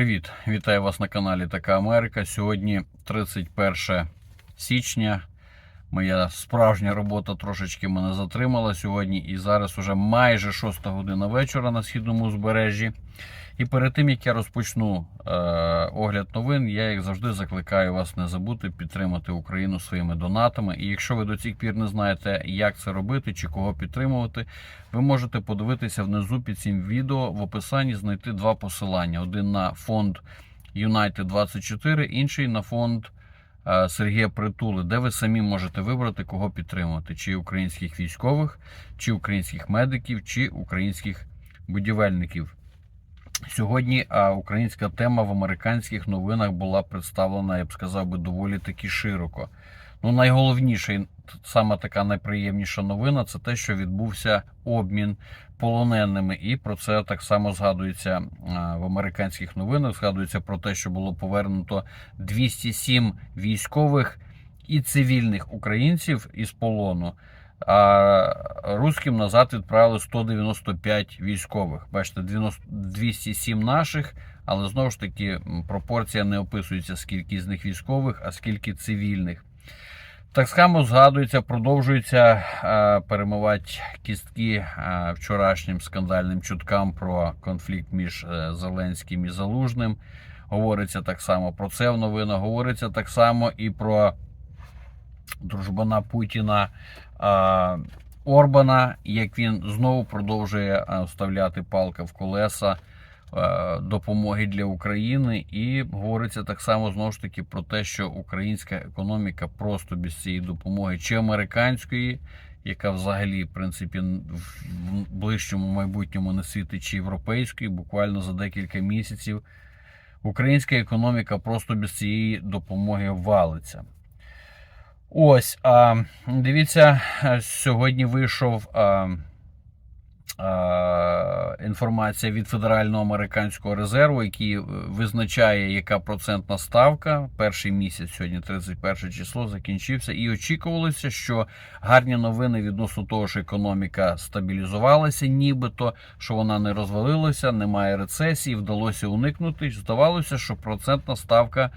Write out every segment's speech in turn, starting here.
Привіт! Вітаю вас на каналі Така Америка. Сьогодні 31 січня. Моя справжня робота трошечки мене затримала сьогодні, і зараз уже майже 6 година вечора на східному узбережжі. І перед тим як я розпочну е, огляд новин, я як завжди закликаю вас не забути підтримати Україну своїми донатами. І якщо ви до цих пір не знаєте, як це робити чи кого підтримувати, ви можете подивитися внизу під цим відео в описанні знайти два посилання: один на фонд United 24, інший на фонд Сергія Притули, де ви самі можете вибрати, кого підтримувати: чи українських військових, чи українських медиків, чи українських будівельників. Сьогодні а, українська тема в американських новинах була представлена, я б сказав би, доволі таки широко. Ну, найголовніша, і саме така найприємніша новина це те, що відбувся обмін полоненими, і про це так само згадується а, в американських новинах. Згадується про те, що було повернуто 207 військових і цивільних українців із полону. А русським назад відправили 195 військових. Бачите, 207 наших, але знову ж таки пропорція не описується, скільки з них військових, а скільки цивільних. Так само згадується, продовжується е, перемивати кістки е, вчорашнім скандальним чуткам про конфлікт між е, Зеленським і Залужним. Говориться так само про це в новинах. Говориться так само і про дружбана Путіна а, Орбана, як він знову продовжує вставляти палки в колеса а, допомоги для України, і говориться так само знову ж таки про те, що українська економіка просто без цієї допомоги чи американської. Яка взагалі, в принципі, в ближчому майбутньому не світить чи європейської, буквально за декілька місяців українська економіка просто без цієї допомоги валиться. Ось, а, дивіться, сьогодні вийшов а, інформація від Федерального американського резерву, який визначає, яка процентна ставка. Перший місяць, сьогодні 31 число, закінчився, і очікувалося, що гарні новини відносно того, що економіка стабілізувалася, нібито що вона не розвалилася, немає рецесії, вдалося уникнути. Здавалося, що процентна ставка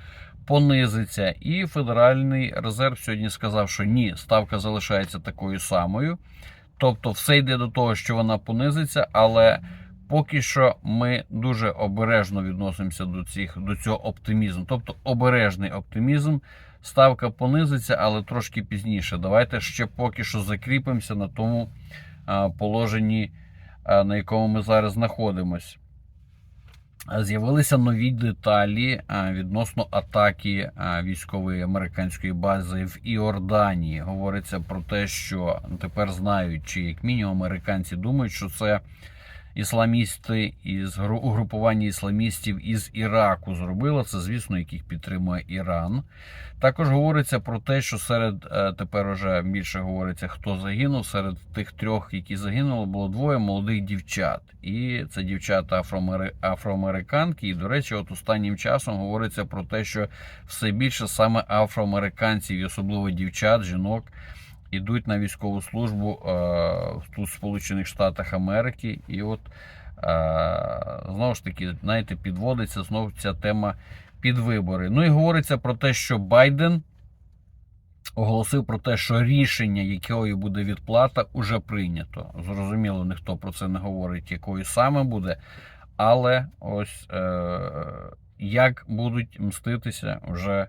понизиться. І Федеральний резерв сьогодні сказав, що ні, ставка залишається такою самою. Тобто, все йде до того, що вона понизиться, але поки що ми дуже обережно відносимося до цих до цього оптимізму. Тобто обережний оптимізм. Ставка понизиться, але трошки пізніше. Давайте ще поки що закріпимося на тому положенні, на якому ми зараз знаходимося. З'явилися нові деталі відносно атаки військової американської бази в Іорданії. Говориться про те, що тепер знають, чи як мінімум американці думають, що це ісламісти із гру- угрупування ісламістів із Іраку зробили. Це, звісно, яких підтримує Іран. Також говориться про те, що серед е, тепер уже більше говориться, хто загинув. Серед тих трьох, які загинули, було двоє молодих дівчат. І це дівчата афроамери- афроамериканки. І, до речі, от останнім часом говориться про те, що все більше саме афроамериканців, і особливо дівчат, жінок. Ідуть на військову службу е, тут в Сполучених Штатах Америки, і от е, знову ж таки, знаєте, підводиться знову ця тема під вибори. Ну і говориться про те, що Байден оголосив про те, що рішення, якою буде відплата, уже прийнято. Зрозуміло, ніхто про це не говорить, якою саме буде. Але ось е, як будуть мститися, вже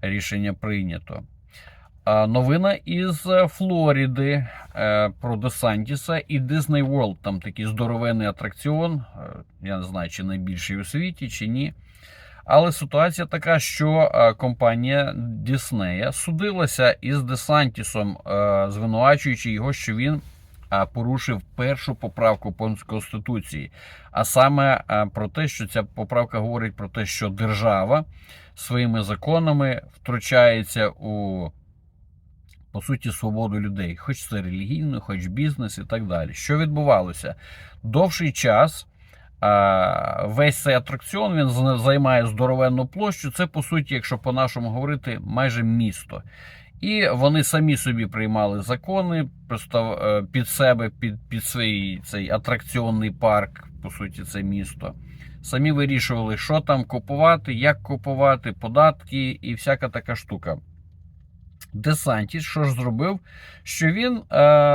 рішення прийнято. Новина із е, Флориди е, про Десантіса і Disney World. Там такий здоровенний атракціон. Е, Я не знаю, чи найбільший у світі, чи ні. Але ситуація така, що компанія Діснея судилася із Десантісом, звинувачуючи його, що він порушив першу поправку Конституції. А саме про те, що ця поправка говорить про те, що держава своїми законами втручається у по суті, свободу людей, хоч це релігійно, хоч бізнес і так далі. Що відбувалося? Довший час весь цей атракціон він займає здоровенну площу. Це, по суті, якщо по-нашому говорити, майже місто. І вони самі собі приймали закони просто е, під себе, під, під свій цей атракціонний парк, по суті, це місто. самі вирішували, що там купувати, як купувати, податки і всяка така штука. Десантіс, що ж зробив? Що він, е,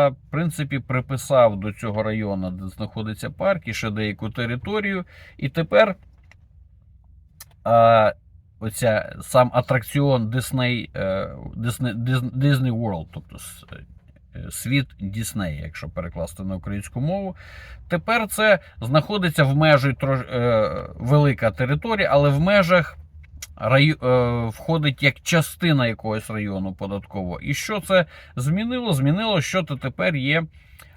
в принципі, приписав до цього району, де знаходиться парк, і ще деяку територію. І тепер е, оця сам атракціон Disney, е, Disney, World, тобто світ Діснея, якщо перекласти на українську мову. Тепер це знаходиться в межі велика територія, але в межах рай, е, входить як частина якогось району податкового. І що це змінило? Змінило, що то тепер є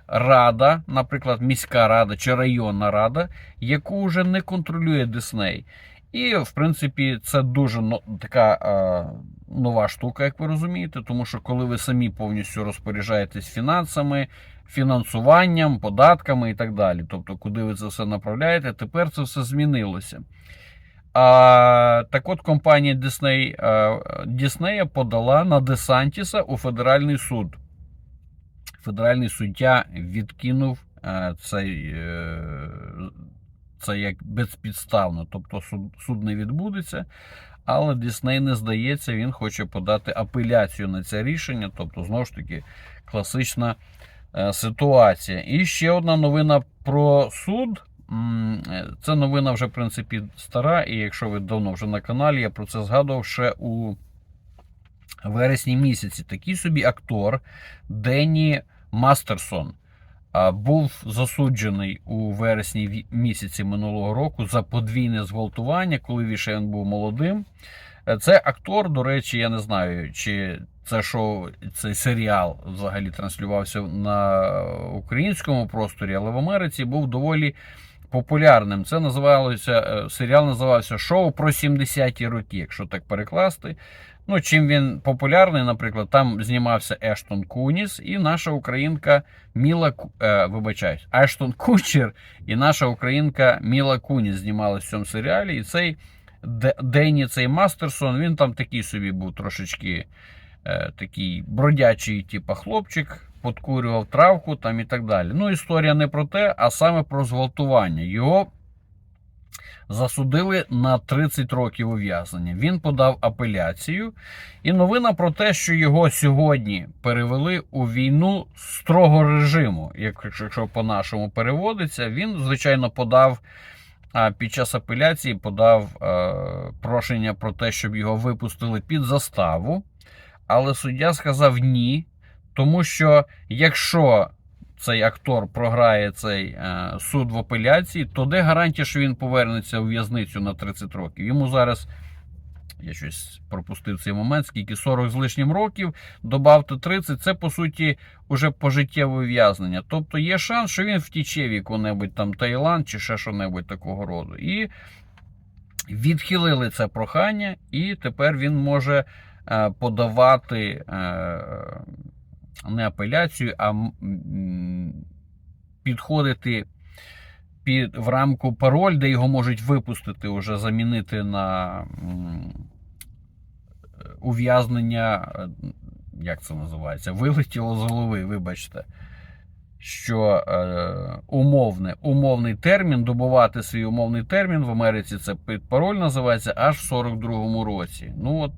рада, наприклад, міська рада чи районна рада, яку вже не контролює Дисней. І, в принципі, це дуже така е, нова штука, як ви розумієте, тому що коли ви самі повністю розпоряджаєтесь фінансами, фінансуванням, податками і так далі, тобто, куди ви це все направляєте, тепер це все змінилося. А, так от компанія Disney, Діснея подала на Десантіса у федеральний суд. Федеральний суддя відкинув е, цей, е, це як безпідставно, тобто суд, суд не відбудеться. Але Дісней не здається, він хоче подати апеляцію на це рішення. Тобто, знову ж таки, класична е, ситуація. І ще одна новина про суд. Е, Це новина вже, в принципі, стара, і якщо ви давно вже на каналі, я про це згадував ще у вересні місяці. Такий собі актор Денні Мастерсон був засуджений у вересні місяці минулого року за подвійне зґвалтування, коли він ще був молодим. Е, Це актор, до речі, я не знаю, чи це шоу, цей серіал взагалі транслювався на українському просторі, але в Америці був доволі популярним. Це називалося е, серіал називався Шоу про 70-ті роки, якщо так перекласти. Ну, чим він популярний, наприклад, там знімався Ештон Куніс і наша українка Міла е, вибачаюсь, Ештон Кучер і наша українка Міла Куніс знімалися в цьому серіалі. І цей Де- Денні, цей Мастерсон, він там такий собі був трошечки е, такий бродячий, типа хлопчик, подкурював травку там і так далі. Ну, історія не про те, а саме про зґвалтування. Його засудили на 30 років ув'язнення. Він подав апеляцію. І новина про те, що його сьогодні перевели у війну строго режиму, як- якщо по-нашому переводиться, він, звичайно, подав. А під час апеляції подав е, прошення про те, щоб його випустили під заставу. Але суддя сказав ні, тому що якщо цей актор програє цей е, суд в апеляції, то де гарантія, що він повернеться у в'язницю на 30 років? Йому зараз. Я щось пропустив цей момент, скільки 40 з лишнім років, добавте 30, це по суті уже пожиттєве ув'язнення. Тобто є шанс, що він втіче в яку-небудь там Таїланд чи ще що-небудь такого роду. І відхилили це прохання, і тепер він може е, подавати е, не апеляцію, а підходити під, в рамку пароль, де його можуть випустити, уже замінити на ув'язнення. е, Як це називається? Вилетіло з голови, вибачте. Що е, умовне, умовний термін, добувати свій умовний термін в Америці це пароль називається аж в 42-му році. Ну от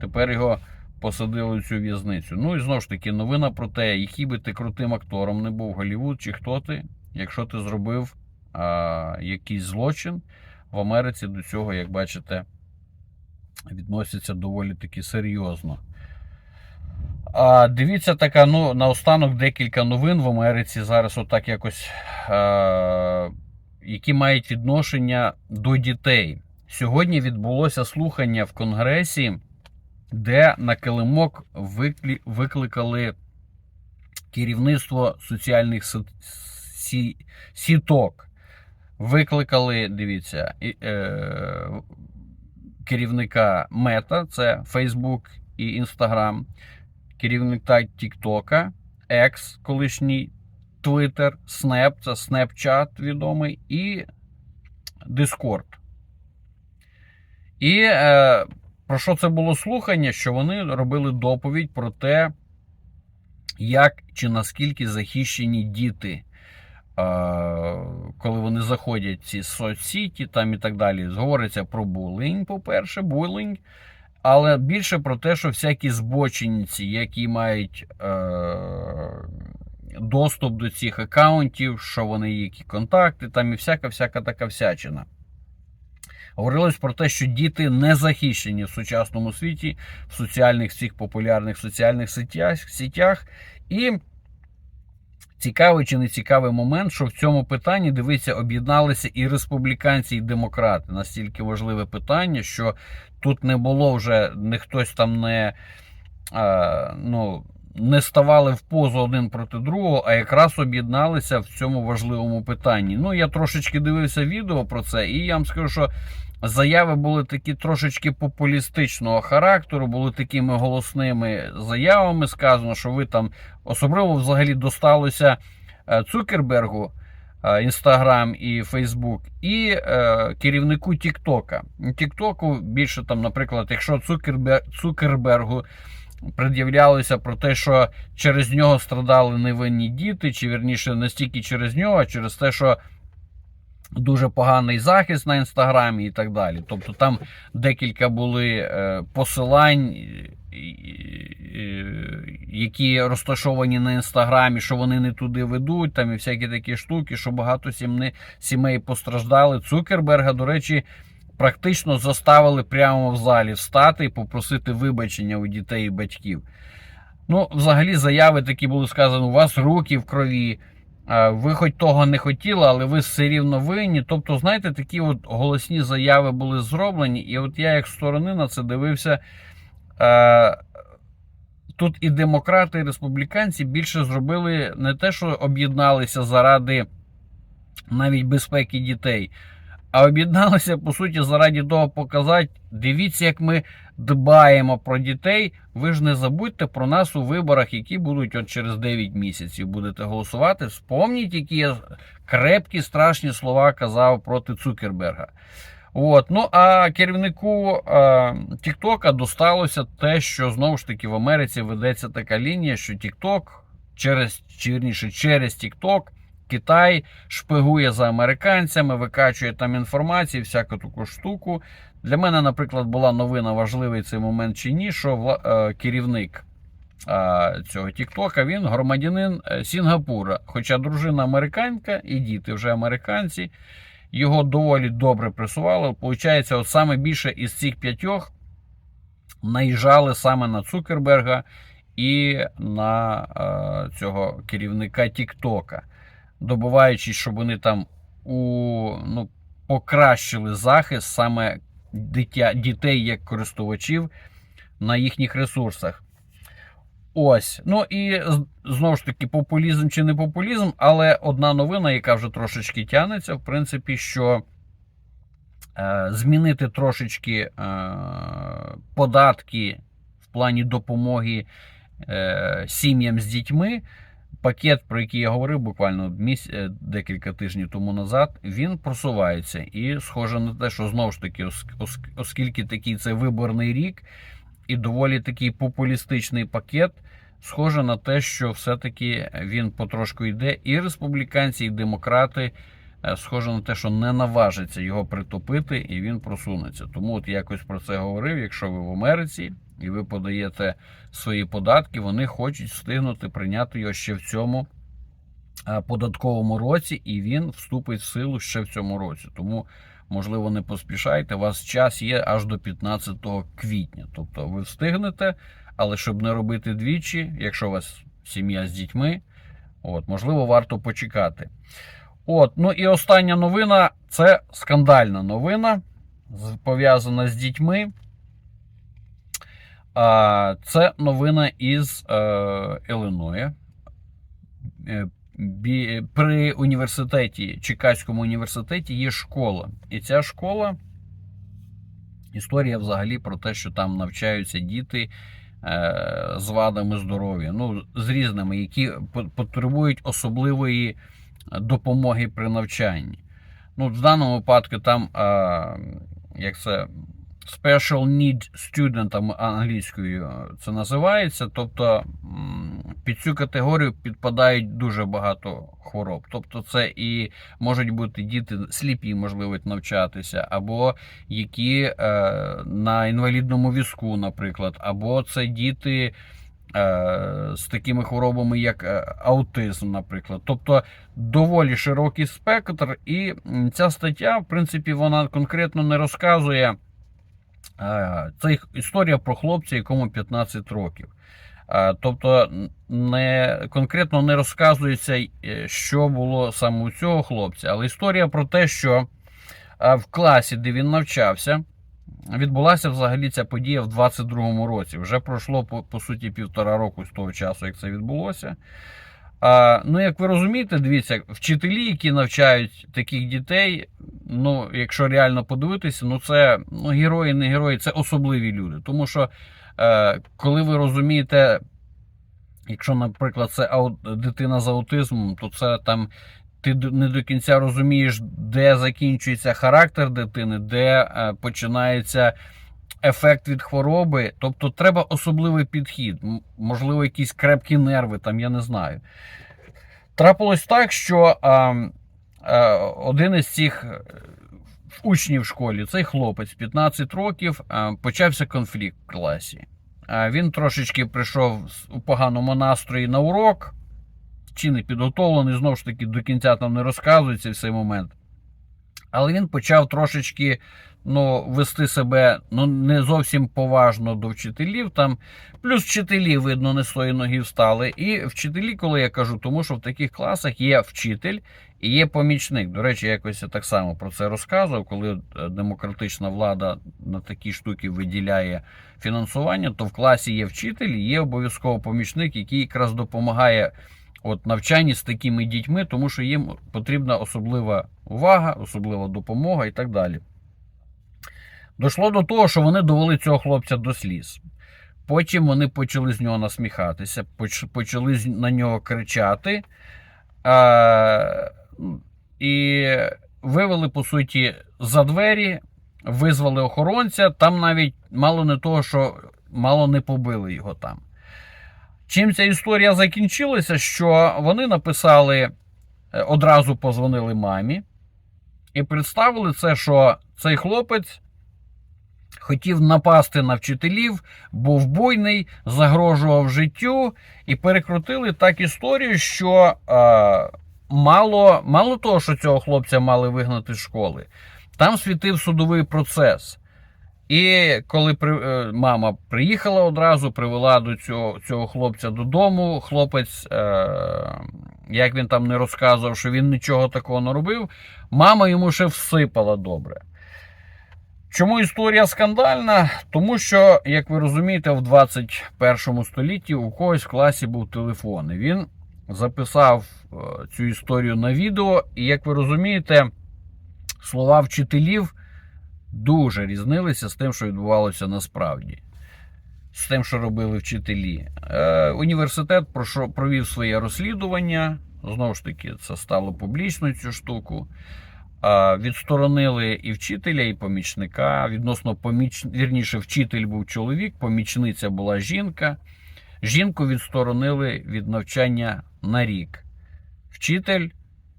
тепер його посадили цю в'язницю. Ну і знову ж таки, новина про те, який би ти крутим актором не був Голлівуд чи хто ти, якщо ти зробив а, якийсь злочин в Америці до цього, як бачите, відносяться доволі таки серйозно. А, дивіться, така, ну, наостанок декілька новин в Америці зараз, отак якось, а, які мають відношення до дітей. Сьогодні відбулося слухання в Конгресі, де на килимок викликали керівництво соціальних сі- сі- сіток. Викликали, дивіться, е, керівника Мета, це Facebook і Instagram, керівника TikTok, X, колишній Twitter, Snap, це Snapchat відомий, і Discord. І е, про що це було слухання? Що вони робили доповідь про те, як чи наскільки захищені діти коли вони заходять в ці соцсіті там і так далі, говориться про булінг, по-перше, булінг, але більше про те, що всякі збочинці, які мають е, доступ до цих аккаунтів, що вони які контакти, там і всяка-всяка така всячина. Говорилось про те, що діти не захищені в сучасному світі, в соціальних цих популярних соціальних сетях, сетях. І цікавий чи не цікавий момент, що в цьому питанні дивиться, об'єдналися і республіканці, і демократи. Настільки важливе питання, що тут не було вже не хтось там не. А, ну, не ставали в позу один проти другого, а якраз об'єдналися в цьому важливому питанні. Ну, я трошечки дивився відео про це, і я вам скажу, що заяви були такі трошечки популістичного характеру, були такими голосними заявами. Сказано, що ви там особливо взагалі досталося е, Цукербергу. Інстаграм і Фейсбук, і е, керівнику Тіктока. Тіктоку більше там, наприклад, якщо Цукербер, Цукербергу пред'являлося про те, що через нього страдали невинні діти, чи вірніше не стільки через нього, а через те, що дуже поганий захист на інстаграмі і так далі. Тобто там декілька були е, посилань. Які розташовані на інстаграмі, що вони не туди ведуть, там і всякі такі штуки, що багато сімни, сімей постраждали. Цукерберга, до речі, практично заставили прямо в залі встати і попросити вибачення у дітей і батьків. Ну, взагалі, заяви такі були сказані: у вас руки в крові. Ви хоч того не хотіли, але ви все рівно винні. Тобто, знаєте, такі от голосні заяви були зроблені. І от я, як сторони на це дивився. Тут і демократи, і республіканці більше зробили не те, що об'єдналися заради навіть безпеки дітей, а об'єдналися, по суті, заради того показати, дивіться, як ми дбаємо про дітей. Ви ж не забудьте про нас у виборах, які будуть от через 9 місяців. Будете голосувати. Вспомніть, які я крепкі, страшні слова казав проти Цукерберга. От. Ну, а керівнику Тіктока досталося те, що знову ж таки в Америці ведеться така лінія, що Тікток через, чи вірніше, через Тікток Китай шпигує за американцями, викачує там інформацію, всяку таку штуку. Для мене, наприклад, була новина важливий цей момент чи ні, що е, керівник цього Тіктока він громадянин е, Сінгапура. Хоча дружина американка і діти вже американці, його доволі добре пресували. Получається, от саме більше із цих п'ятьох наїжджали саме на Цукерберга і на е, цього керівника Тіктока добуваючись, щоб вони там у, ну, покращили захист саме дитя, дітей як користувачів на їхніх ресурсах. Ось. Ну і знову ж таки, популізм чи не популізм, але одна новина, яка вже трошечки тянеться, в принципі, що е, змінити трошечки е, податки в плані допомоги е, сім'ям з дітьми пакет, про який я говорив буквально місь... Е, декілька тижнів тому назад, він просувається. І схоже на те, що знову ж таки, оскільки такий це виборний рік і доволі такий популістичний пакет. Схоже на те, що все-таки він потрошку йде, і республіканці, і демократи, е, схоже на те, що не наважиться його притопити, і він просунеться. Тому от якось про це говорив. Якщо ви в Америці, і ви подаєте свої податки, вони хочуть встигнути прийняти його ще в цьому податковому році, і він вступить в силу ще в цьому році. Тому, можливо, не поспішайте. У вас час є аж до 15 квітня. Тобто ви встигнете, але щоб не робити двічі, якщо у вас сім'я з дітьми, от, можливо, варто почекати. От, ну і остання новина це скандальна новина, пов'язана з дітьми. Це новина із Іллиноя. Е, при університеті, Чикаському університеті є школа. І ця школа історія взагалі про те, що там навчаються діти е, з вадами здоров'я, ну, з різними, які потребують особливої допомоги при навчанні. Ну, В даному випадку там, як це Special Need Student англійською це називається. Тобто під цю категорію підпадають дуже багато хвороб. Тобто, це і можуть бути діти сліпі, можливо, навчатися, або які е, на інвалідному візку, наприклад, або це діти. е, З такими хворобами, як е, аутизм, наприклад, тобто доволі широкий спектр, і ця стаття, в принципі, вона конкретно не розказує. Це історія про хлопця, якому 15 років. Тобто, не конкретно не розказується, е, що було саме у цього хлопця, але історія про те, що в класі, де він навчався, відбулася взагалі ця подія в 22-му році. Вже пройшло по, по суті півтора року з того часу, як це відбулося. Ну, як ви розумієте, дивіться, вчителі, які навчають таких дітей, ну, якщо реально подивитися, ну це ну, герої, не герої, це особливі люди. Тому що е, коли ви розумієте, якщо, наприклад, це дитина з аутизмом, то це там ти не до кінця розумієш, де закінчується характер дитини, де е, починається ефект від хвороби. Тобто треба особливий підхід, можливо, якісь крепкі нерви, там я не знаю. Трапилось так, що а, а, один із цих е, учнів в школі, цей хлопець, 15 років, а, почався конфлікт в класі. А, Він трошечки прийшов у поганому настрої на урок, чи не підготовлений, знову ж таки, до кінця там не розказується в цей момент. Але він почав трошечки ну, вести себе ну, не зовсім поважно до вчителів. Там, плюс вчителі, видно, не з тої ноги встали. І вчителі, коли я кажу, тому що в таких класах є вчитель і є помічник. До речі, якось я так само про це розказував, коли е, демократична влада на такі штуки виділяє фінансування, то в класі є вчитель і є обов'язково помічник, який якраз допомагає от навчанні з такими дітьми, тому що їм потрібна особлива увага, особлива допомога і так далі. Дійшло до того, що вони довели цього хлопця до сліз. Потім вони почали з нього насміхатися, почали на нього кричати. А, і вивели, по суті, за двері, визвали охоронця. Там навіть мало не того, що мало не побили його там. Чим ця історія закінчилася, що вони написали, е, одразу позвонили мамі і представили це, що цей хлопець хотів напасти на вчителів, був буйний, загрожував життю, і перекрутили так історію, що е, мало, мало того, що цього хлопця мали вигнати з школи, там світив судовий процес. І коли при, е, мама приїхала одразу, привела до цього, цього хлопця додому, хлопець, е, як він там не розказував, що він нічого такого не робив, мама йому ще всипала добре. Чому історія скандальна? Тому що, як ви розумієте, в 21 столітті у когось в класі був телефон. І він записав е, цю історію на відео, і як ви розумієте, слова вчителів дуже різнилися з тим, що відбувалося насправді. З тим, що робили вчителі. Е, університет провів своє розслідування. Знову ж таки, це стало публічною цю штуку. Е, відсторонили і вчителя, і помічника. Відносно поміч... вірніше, вчитель був чоловік, помічниця була жінка. Жінку відсторонили від навчання на рік. Вчитель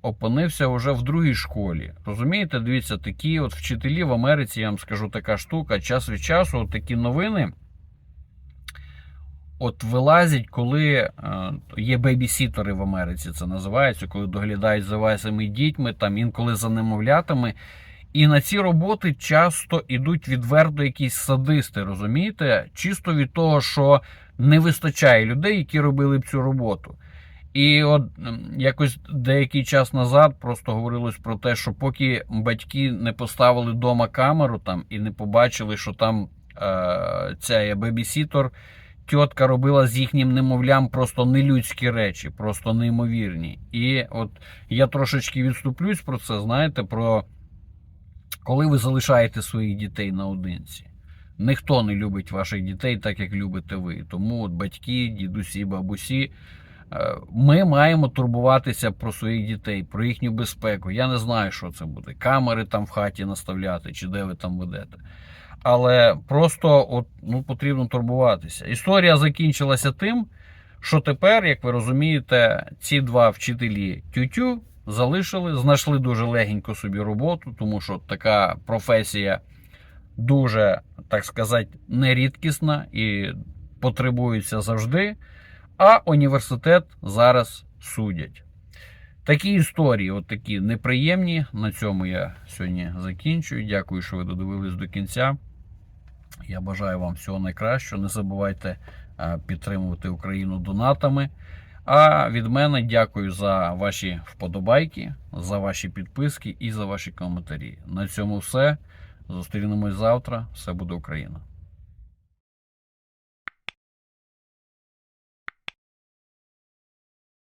опинився вже в другій школі. Розумієте, дивіться, такі от вчителі в Америці, я вам скажу така штука, час від часу от такі новини. От вилазять, коли е, є бейбісітери в Америці, це називається, коли доглядають за вашими дітьми, там інколи за немовлятами. І на ці роботи часто йдуть відверто якісь садисти, розумієте? Чисто від того, що не вистачає людей, які робили б цю роботу. І от якось деякий час назад просто говорилось про те, що поки батьки не поставили вдома камеру там і не побачили, що там е, ця бебісітор, тітка робила з їхнім немовлям просто нелюдські речі, просто неймовірні. І от я трошечки відступлюсь про це, знаєте, про коли ви залишаєте своїх дітей наодинці. Ніхто не любить ваших дітей так, як любите ви. Тому от батьки, дідусі, бабусі. е, Ми маємо турбуватися про своїх дітей, про їхню безпеку. Я не знаю, що це буде. Камери там в хаті наставляти, чи де ви там ведете. Але просто от, ну, потрібно турбуватися. Історія закінчилася тим, Що тепер, як ви розумієте, ці два вчителі тютю залишили, знайшли дуже легенько собі роботу, тому що така професія дуже, так сказати, нерідкісна і потребується завжди. А університет зараз судять. Такі історії, от такі неприємні. На цьому я сьогодні закінчую. Дякую, що ви додивились до кінця. Я бажаю вам всього найкращого. Не забувайте е, підтримувати Україну донатами. А від мене дякую за ваші вподобайки, за ваші підписки і за ваші коментарі. На цьому все. Зустрінемось завтра. Все буде Україна.